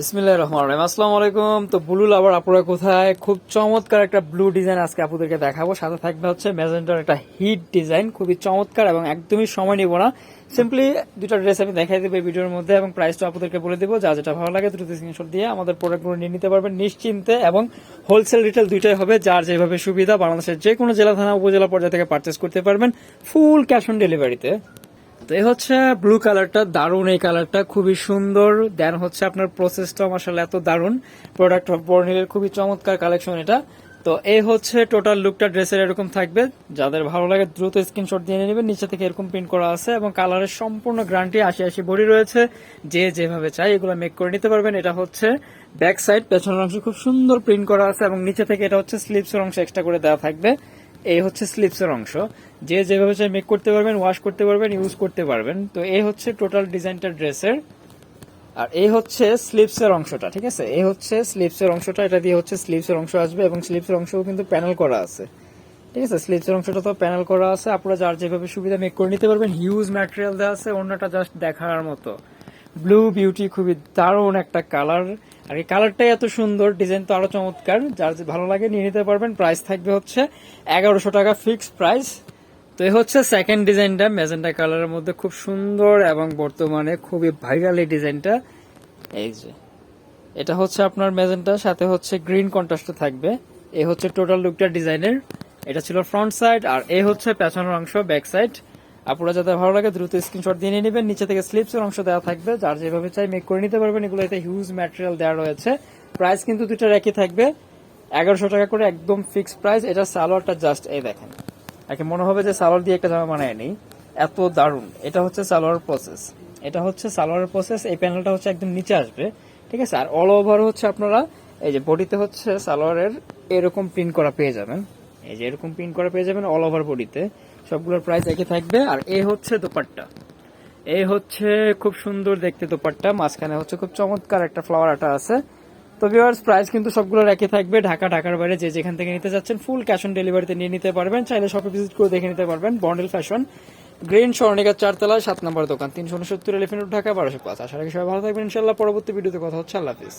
বিসমিল্লাহ রহমান রহিম। আসসালামু আলাইকুম। তো ব্লু লাভার আপনারা কোথায়? খুব চমৎকার একটা ব্লু ডিজাইন আজকে আপনাদেরকে দেখাবো। সাথে থাকবে হচ্ছে ম্যাজেন্টার একটা হিট ডিজাইন খুবই চমৎকার এবং একদমই সময় নিব না। সিম্পলি দুটো ড্রেস আমি দেখাই দেবো ভিডিওর মধ্যে এবং প্রাইসটা আপনাদেরকে বলে দেবো। যা যেটা ভালো লাগে দুটো স্ক্রিনশট দিয়ে আমাদের প্রোডাক্টগুলো নিয়ে নিতে পারবেন নিশ্চিন্তে এবং হোলসেল রিটেল দুইটাই হবে, যার যেভাবে সুবিধা বাংলাদেশের যে কোনো জেলা, থানা, উপজেলা পর্যায়ে থেকে পারচেস করতে পারবেন ফুল ক্যাশ অন ডেলিভারিতে তো এই হচ্ছে ব্লু কালারটা দারুণ এই কালারটা খুবই সুন্দর। দেন হচ্ছে আপনার প্রসেসটা মাসাল এত দারুণ। প্রোডাক্ট বর্নিলের খুবই চমৎকার কালেকশন এটা। তো এই হচ্ছে টোটাল লুকটা ড্রেসের এরকম থাকবে। যাদের ভালো লাগে দ্রুত স্ক্রিনশট দিয়ে নেবেন। নিচে থেকে এরকম প্রিন্ট করা আছে এবং কালারের সম্পূর্ণ গ্রান্টি আশি আশি বডি রয়েছে। যে যেভাবে চাই এগুলো মেক করে নিতে পারবেন। এটা হচ্ছে ব্যাক সাইড পেছনের অংশ খুব সুন্দর প্রিন্ট করা আছে এবং নিচে থেকে এটা হচ্ছে স্লিপসের অংশ এক্সট্রা করে দেওয়া থাকবে। এই হচ্ছে স্লিপসের অংশ। যে যেভাবে চাই মেক করতে পারবেন ওয়াশ করতে পারবেন ইউজ করতে পারবেন। তো এই হচ্ছে টোটাল ডিজাইনটা ড্রেসের। আর এই হচ্ছে স্লিপসের অংশটা, ঠিক আছে? এই হচ্ছে স্লিপসের অংশটা, এটা দিয়ে হচ্ছে স্লিপসের অংশ আসবে এবং স্লিপসের অংশও কিন্তু প্যানেল করা আছে। ঠিক আছে? স্লিপসের অংশটা তো প্যানেল করা আছে। আপনারা যার যেভাবে সুবিধা মেক করে নিতে পারবেন হিউজ ম্যাটেরিয়াল দেওয়া আছে, অন্যটা জাস্ট দেখার মতো। ব্লু বিউটি খুবই দারুণ একটা কালার আর এই কালারটাই এত সুন্দর, ডিজাইন তো আরও চমৎকার। যার যে ভালো লাগে নিয়ে নিতে পারবেন। প্রাইস থাকবে হচ্ছে এগারোশো টাকা ফিক্সড প্রাইস তো এই হচ্ছে সেকেন্ড ডিজাইনটা ম্যাজেন্টা কালারের মধ্যে খুব সুন্দর এবং বর্তমানে খুবই ভাইরাল এই ডিজাইনটা এই যে, এটা হচ্ছে আপনার ম্যাজেন্টা সাথে হচ্ছে গ্রিন কন্ট্রাস্ট থাকবে। এই হচ্ছে টোটাল লুকটা ডিজাইনের এটা ছিল ফ্রন্ট সাইড আর এই হচ্ছে পেছনের অংশ ব্যাক সাইড আপনারা যাতে ভালো লাগে দ্রুত স্ক্রিনশট দিয়ে নিয়ে নেবেন। নিচে থেকে স্লিপসের অংশ দেওয়া থাকবে। যার যেভাবে চাই মেক করে নিতে পারবেন। এগুলো এতে হিউজ ম্যাটেরিয়াল দেওয়া রয়েছে। প্রাইস কিন্তু দুটো একই থাকবে। এগারোশো টাকা করে একদম ফিক্স প্রাইস এটা সালোয়ারটা জাস্ট এই দেখেন। একে মনে হবে যে সালোয়ার দিয়ে একটা জামা বানায় নেই। এত দারুণ। এটা হচ্ছে সালোয়ার প্রসেস এটা হচ্ছে সালোয়ারের প্রসেস এই প্যানেলটা হচ্ছে একদম নিচে আসবে। ঠিক আছে? আর অল ওভার হচ্ছে আপনারা, এই যে বডিতে হচ্ছে সালোয়ারের এরকম প্রিন্ট করা পেয়ে যাবেন। এই যে এরকম প্রিন্ট করা পেয়ে যাবেন অল ওভার বডিতে সবগুলোর প্রাইস একই থাকবে। আর এই হচ্ছে দোপাট্টা। এই হচ্ছে খুব সুন্দর দেখতে দোপাট্টা। মাঝখানে হচ্ছে খুব চমৎকার একটা ফ্লাওয়ার আটা আছে। তো ভিউয়ার্স প্রাইস কিন্তু সবগুলোর একই থাকবে। ঢাকা, ঢাকার বাইরে যে যেখান থেকে নিতে যাচ্ছেন ফুল ক্যাশ অন ডেলিভারিতে নিয়ে নিতে পারবেন। চাইলে শপে ভিজিট করে দেখে নিতে পারবেন। বন্ডেল ফ্যাশন গ্রিন স্বর্ণিকার চারতলা সাত নম্বর দোকান, তিনশো উনসত্তর এলিফেন্ট ঢাকা, বারোশো পাঁচ। আশা রাখি সবাই ভালো থাকবেন। ইনশাল্লাহ পরবর্তী ভিডিওতে কথা হচ্ছে। আল্লাহ হাফিজ।